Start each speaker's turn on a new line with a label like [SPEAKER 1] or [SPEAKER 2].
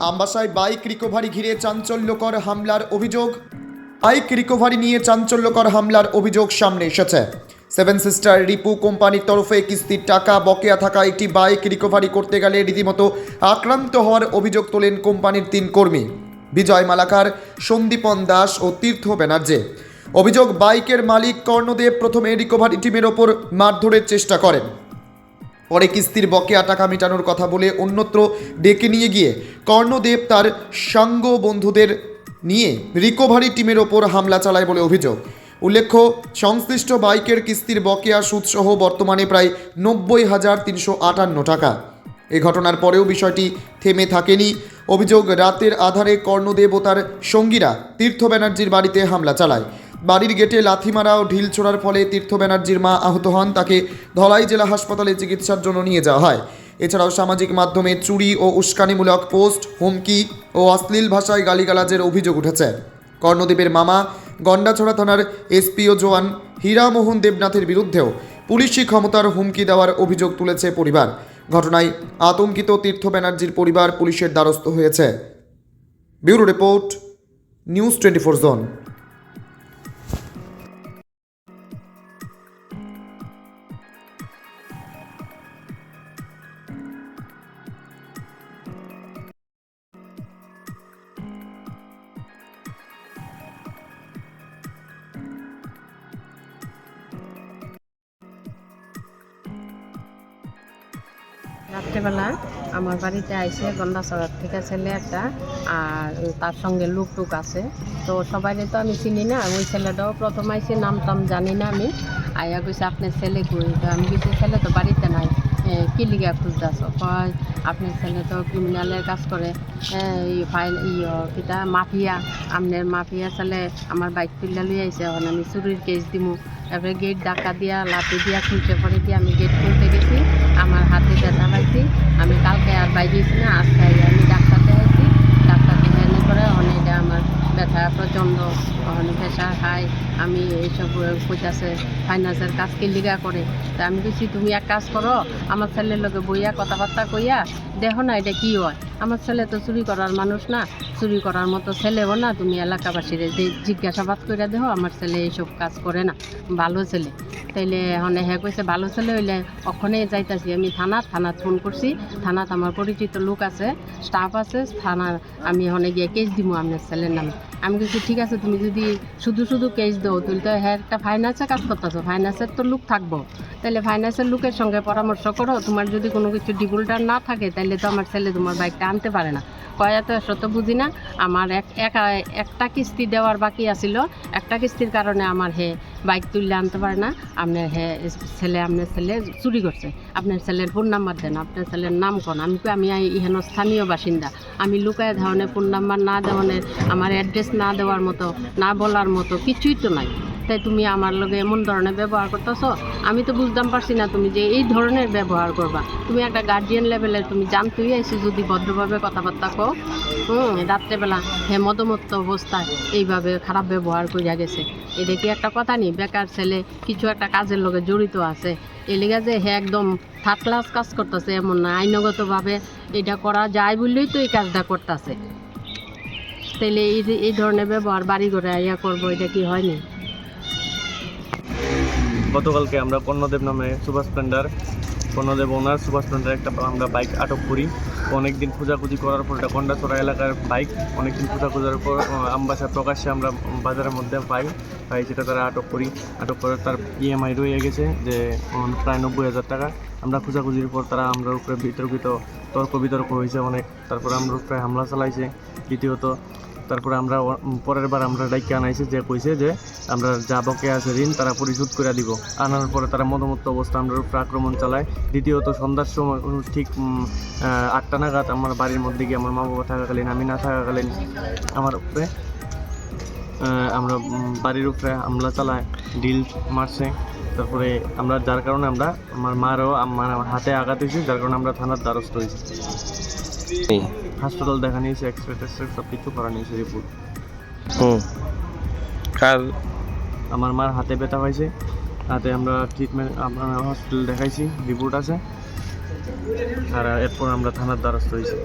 [SPEAKER 1] আমবাসায় bike recovery ঘিরে চাঞ্চল্যকর হামলার অভিযোগ। বাইক রিকভারি নিয়ে চাঞ্চল্যকর হামলার অভিযোগ সামনে এসেছে। সেভেন সিস্টার রিপু কোম্পানির তরফে কিস্তির টাকা বকেয়া থাকা একটি বাইক রিকভারি করতে গেলে রীতিমতো আক্রান্ত হওয়ার অভিযোগ তোলেন কোম্পানির তিন কর্মী। বিজয় মালাকার, সন্দীপন দাস ও তীর্থ ব্যানার্জি। অভিযোগ, বাইকের মালিক কর্ণদেব প্রথমে রিকভারি টিমের ওপর মারধরের চেষ্টা করেন। পরে কিস্তির বকেয়া টাকা মেটানোর কথা বলে অন্যত্র ডেকে নিয়ে গিয়ে কর্ণদেব তার সাঙ্গ বন্ধুদের নিয়ে রিকভারি টিমের ওপর হামলা চালায় বলে অভিযোগ। উল্লেখ্য, সংশ্লিষ্ট বাইকের কিস্তির বকেয়া সুদসহ বর্তমানে প্রায় নব্বই হাজার তিনশো আটান্ন টাকা। এ ঘটনার পরেও বিষয়টি থেমে থাকেনি। অভিযোগ, রাতের আধারে কর্ণদেব ও তার সঙ্গীরা তীর্থ ব্যানার্জির বাড়িতে হামলা চালায়। বাড়ির গেটে লাথি মারা ও ঢিল ছোড়ার ফলে তীর্থ ব্যানার্জির মা আহত হন। তাকে ধলাই জেলা হাসপাতালে চিকিৎসার জন্য নিয়ে যাওয়া হয়। এছাড়াও সামাজিক মাধ্যমে চুরি ও উস্কানিমূলক পোস্ট, হুমকি ও অশ্লীল ভাষায় গালিগালাজের অভিযোগ উঠেছে। কর্ণদেবের মামা গন্ডাছড়া থানার এসপিও জওয়ান হীরামোহন দেবনাথের বিরুদ্ধেও পুলিশি ক্ষমতার হুমকি দেওয়ার অভিযোগ তুলেছে পরিবার। ঘটনায় আতঙ্কিত তীর্থ ব্যানার্জির পরিবার পুলিশের দ্বারস্থ হয়েছে। Bureau report, news twenty four zone.
[SPEAKER 2] রাত্রেবেলা আমার বাড়িতে আইসে গন্ডাচড়ার থেকে ছেলে একটা আর তার সঙ্গে লুক টুক আছে। তো সবাই তো আমি চিনি না ওই ছেলেটাও প্রথম আইসে নাম টাম জানি না আমি। আইয়া কইছে আপনার ছেলে কই? তো আমি কিছু ছেলে তো বাড়িতে নাই। এ, কি লিগা খুঁজতেছ কয় আপনার ছেলে তো ক্রিমিনালের কাজ করে। এই ফাইল ইয় কিতা মাফিয়া। আপনার মাফিয়া ছেলে আমার বাইক তুলে লই আইছে এখন আমি চুরির কেস দিমু। তারপরে গেট ডাকা দিয়া লাঠি দিয়া খুলতে পরে দিয়ে আমি গেট খুলতে গেছি আমার হাতে ব্যথা পাইছি আমি কালকে আর বাইরেছি না আজকে আমি ডাক্তার দেখাইছি ডাক্তার দেখানোর পরে অনেক আমার ব্যথা, প্রচণ্ড প্রেশার হাই, আমি এইসব কইতাছে ফাইন্যান্সের কাজ কি লিগা করে। তা আমি কইছি, তুমি এক কাজ করো, আমার ছেলের লগে বইয়া কথাবার্তা কইয়া দেখো না এটা কি হয়। আমার ছেলে তো চুরি করার মানুষ না, চুরি করার মতো ছেলেও না। তুমি এলাকাবাসীর যে জিজ্ঞাসাবাদ করে দেখো আমার ছেলে এইসব কাজ করে না। ভালো ছেলে। তাইলে হনে হ্যাঁ কইছে, ভালো ছেলে হইলে ওখানে যাইতাছি। আমি থানা থানা ফোন করছি। থানাত আমার পরিচিত লোক আছে স্টাফ আছে। থানা আমি হনে গিয়ে কেস দিব আপনার ছেলের নামে। আমি কিছু ঠিক আছে, তুমি যদি শুধু শুধু কেস দাও তুই তো হ্যাঁ একটা ফাইন্যান্সে কাজ করতেছো। ফাইন্যান্সের তো লোক থাকব। তাহলে ফাইন্যান্সের লোকের সঙ্গে পরামর্শ করো। তোমার যদি কোনো কিছু ডিগুলটার না থাকে, তাহলে তো আমার ছেলে তোমার বাইকটা আনতে পারে না। কয়া তো শত বুঝি না। আমার এক, একা, একটা কিস্তি দেওয়ার বাকি আছিল। একটা কিস্তির কারণে আমার হে বাইক তুললে আনতে পারে না। আপনার হে ছেলে, আপনার ছেলে চুরি করছে। আপনার ছেলের ফোন নাম্বার দেন, আপনার ছেলের নাম কোন। আমি আমি ইহেন স্থানীয় বাসিন্দা। আমি লুকায় ধরনের ফোন নাম্বার না দেওয়ানের আমার অ্যাড্রেস না দেওয়ার মতো, না বলার মতো কিছুই তো নাই। তাই তুমি আমার লগে এমন ধরনের ব্যবহার করতেছো, আমি তো বুঝতাম পারছি না তুমি যে এই ধরনের ব্যবহার করবা। তুমি একটা গার্জিয়ান লেভেলে তুমি জানতেই আইসি যদি ভদ্রভাবে কথাবার্তা কো হুম, রাত্রেবেলা হে মদমত্ত অবস্থায় এইভাবে খারাপ ব্যবহার করিয়া গেছে। এটা কি একটা কথা নেই, বেকার ছেলে, কিছু একটা কাজের লগে জড়িত আছে। এই লেগে যে হে একদম থার্ড ক্লাস কাজ করতেছে এমন না, আইনগতভাবে এটা করা যায় বললেই তো এই কাজটা করতেছে। তাইলে এই এই ধরনের ব্যবহার বাড়ি ঘরে ইয়া করব, এটা কি হয়নি
[SPEAKER 3] গতকালকে আমরা কর্ণদেব নামে সুপার স্প্লেন্ডার কর্ণদেব ওনার সুপার স্প্লেন্ডার একটা আমরা বাইক আটক করি। অনেকদিন খোঁজাখুঁজি করার পর এটা কন্ডাচড়া এলাকার বাইক। অনেকদিন খোঁজা খোঁজার পর আমবাসা প্রকাশ্যে আমরা বাজারের মধ্যে পাই পাই সেটা তারা আটক করি। আটক করে তার ইএমআই রয়ে গেছে যে প্রায় নব্বই হাজার টাকা। আমরা খোঁজাখুঁজির পর তারা আমরা উপরে বিতর্কিত, তর্ক বিতর্ক হয়েছে অনেক। তারপরে আমরা উপরে হামলা চালাইছে। দ্বিতীয়ত তারপরে আমরা পরের বার আমরা ডাইকে আনাইছি, যে কইছে যে আমরা যা বকে আছে ঋণ তারা পরিশোধ করে দিব। আনার পরে তারা মদমত্ত অবস্থা আমরা উপরে আক্রমণ চালায়। দ্বিতীয়ত সন্ধ্যার সময় ঠিক আটটা নাগাদ আমার বাড়ির মধ্যে গিয়ে আমার মা বাবা থাকাকালীন, আমি না থাকাকালীন আমার উপরে আমরা বাড়ির উপরে হামলা চালায়, ডিল মারছে। তারপরে আমরা, যার কারণে আমরা, আমার মারও, আমার হাতে আঘাত হয়েছে, যার কারণে আমরা থানার দ্বারস্থ হয়েছি। হাসপাতাল দেখা নিয়েছে এক্সরে টেক্সরে সব কিছু করা নিয়েছে রিপোর্ট
[SPEAKER 4] হুম। আর
[SPEAKER 3] আমার মার হাতে ব্যথা হয়েছে। হাতে আমরা ট্রিটমেন্ট আমরা হসপিটাল দেখাইছি রিপোর্ট আছে। আর এরপর আমরা থানার দ্বারস্থ হয়েছি।